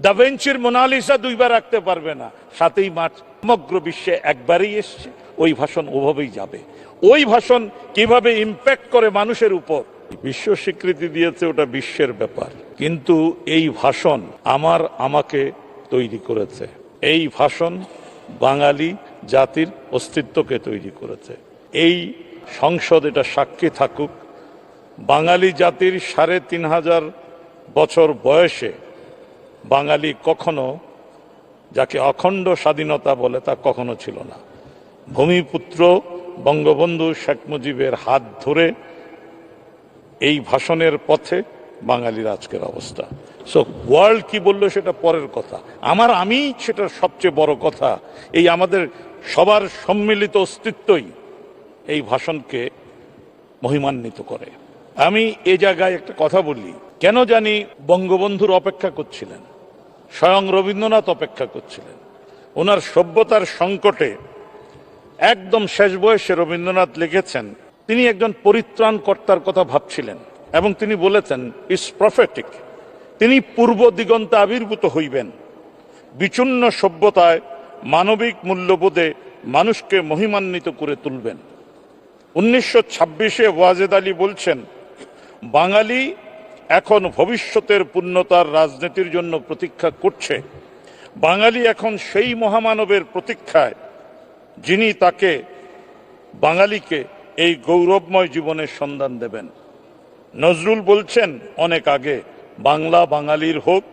দাভেঞ্চির Mona Lisa দুইবার রাখতে পারবে না। সাতই মার্চ সমগ্র বিশ্বে একবারই এসছে। ওই ভাষণ ওভাবেই যাবে। ওই ভাষণ কীভাবে ইম্প্যাক্ট করে মানুষের উপর? বিশ্ব স্বীকৃতি দিয়েছে ওটা বিশ্বের ব্যাপার। কিন্তু এই ভাষণ আমার আমাকে তৈরি করেছে। এই ভাষণ বাঙালি জাতির অস্তিত্বকে তৈরি করেছে। এই সংসদ এটা সাক্ষী থাকুক। বাঙালি জাতির সাড়ে তিন হাজার বছর বয়সে বাঙালি কখনো যাকে অখণ্ড স্বাধীনতা বলে তা কখনো ছিল না। ভূমিপুত্র বঙ্গবন্ধু শেখ মুজিবের হাত ধরে এই ভাষণের পথে বাঙালির আজকের অবস্থা। সো ওয়ার্ল্ড কি বলল সেটা পরের কথা। আমার আমি সেটা সবচেয়ে বড় কথা। এই আমাদের সবার সম্মিলিত অস্তিত্বই এই ভাষণকে মহিমান্বিত করে। আমি এ জায়গায় একটা কথা বলি। কেন জানি বঙ্গবন্ধুর অপেক্ষা করছিলেন? স্বয়ং রবীন্দ্রনাথ অপেক্ষা করছিলেন। ওনার সভ্যতার সংকটে একদম শেষ বয়সে রবীন্দ্রনাথ লিখেছেন, তিনি একজন পরিত্রাণ কর্তার কথা ভাবছিলেন এবং তিনি বলেছেন ইস প্রফেটিক তিনি পূর্ব দিগন্তে আবির্ভূত হইবেন। বিচূর্ণ সভ্যতায় মানবিক মূল্যবোধে মানুষকে মহিমান্বিত করে তুলবেন। উনিশশো ছাব্বিশে ওয়াজেদ আলী বলছেন, বাঙালি এখন ভবিষ্যতের পূর্ণতার রাজনীতির জন্য প্রতীক্ষা করছে। বাঙালি এখন সেই মহামানবের প্রতীক্ষায়, যিনি তাকে বাঙালিকে এই গৌরবময় জীবনের সন্ধান দেবেন। নজরুল বলছেন, অনেক আগে বাংলা বাঙালির হোক,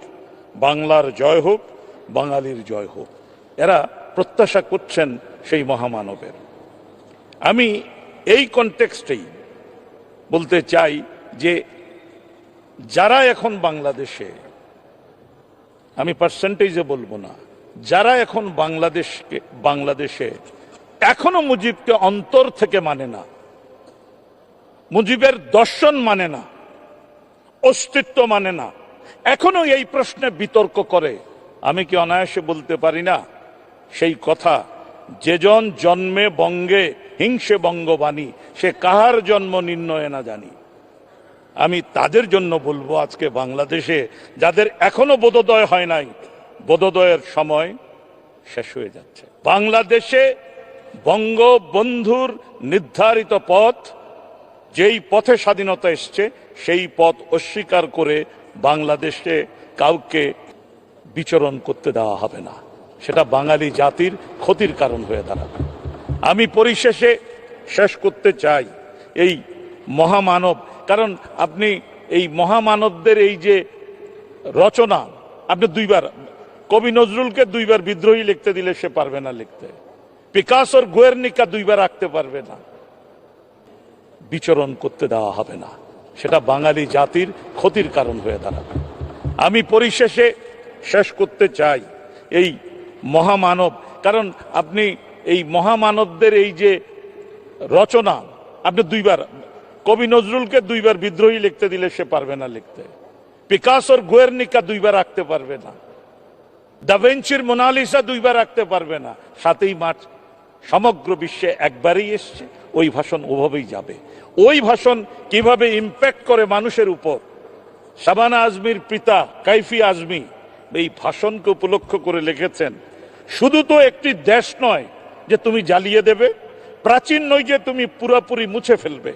বাংলার জয় হোক, বাঙালির জয় হোক। এরা প্রত্যাশা করছেন সেই মহামানবের। আমি এই কনটেক্সটেই বলতে চাই যে যারা এখন বাংলাদেশে, আমি পার্সেন্টেজে বলব না, যারা এখন বাংলাদেশকে, বাংলাদেশে এখনও মুজিবকে অন্তর থেকে মানে না, মুজিবের দর্শন মানে না, অস্তিত্ব মানে না, এখনও এই প্রশ্নে বিতর্ক করে, আমি কি অনায়াসে বলতে পারি না? সেই কথা যেজন জন্মে বঙ্গে, হিংসে বঙ্গবাণী, সে কাহার জন্ম নির্ণয় না জানি। আমি তাদের জন্য বলব আজকে বাংলাদেশে, যাদের এখনও বোধোদয় হয় নাই, বোধোদয়ের সময় শেষ হয়ে যাচ্ছে। বাংলাদেশে বঙ্গবন্ধুর নির্ধারিত পথ, যেই পথে স্বাধীনতা এসছে, সেই পথ অস্বীকার করে বাংলাদেশে কাউকে বিচরণ করতে দেওয়া হবে না। সেটা বাঙালি জাতির ক্ষতির কারণ হয়ে দাঁড়াবে। আমি পরিশেষে শেষ করতে চাই, এই মহামানব কারণ আপনি এই মহামানবদের এই যে রচনা, আপনি দুইবার, কবি নজরুলকে দুইবার বিদ্রোহী লিখতে দিলে সে পারবে না লিখতে। পিকাসোর গোয়েরনিকা দুইবার আঁকতে পারবে না। বিচরণ করতে দেওয়া হবে না। সেটা বাঙালি জাতির ক্ষতির কারণ হয়ে দাঁড়াবে। আমি পরিশেষে শেষ করতে চাই এই মহামানব, কারণ আপনি এই মহামানবদের এই যে রচনা, আপনি দুইবার কবি নজরুলকে দুইবার বিদ্রোহী লিখতে দিলে সে পারবে না লিখতে। পিকাসোর গোয়েরনিকা দুইবার রাখতে পারবে না। দাভেঞ্চির মোনালিসা দুইবার আঁকতে পারবে না। সাতই মার্চ সমগ্র বিশ্বে একবারই এসছে। ওই ভাষণ ওভাবেই যাবে। ওই ভাষণ কীভাবে ইম্প্যাক্ট করে মানুষের উপর? শাবানা আজমির পিতা কাইফি আজমি এই ভাষণকে উপলক্ষ করে লিখেছেন, শুধু তো একটি দেশ নয় যে তুমি জ্বালিয়ে দেবে, প্রাচীন নয় যে তুমি পুরোপুরি মুছে ফেলবে।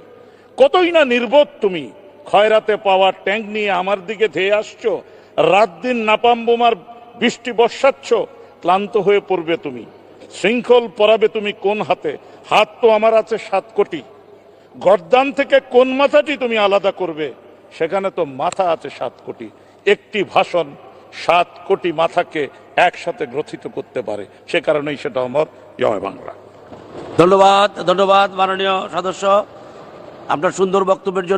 কতই না নির্বোধ তুমি। খয়রাতে পাওয়া ট্যাঙ্ক নিয়ে আমার দিকে ধেয়ে আসছো। রাত দিন নাপাম বোমার বৃষ্টি বর্ষাচ্ছ। ক্লান্ত হয়ে পড়বে তুমি। শৃঙ্খল পরাবে তুমি কোন হাতে? হাত তো আমার আছে সাত কোটি। গরদান থেকে কোন মাথাটি তুমি আলাদা করবে? সেখানে তো মাথা আছে সাত কোটি। একটি ভাষণ সাত কোটি মাথাকে একসাথে গ্রথিত করতে পারে। সে কারণেই সেটা আমার জয় বাংলা। ধন্যবাদ ধন্যবাদ মাননীয় সদস্য। আপনার সুন্দর বক্তব্যের জন্য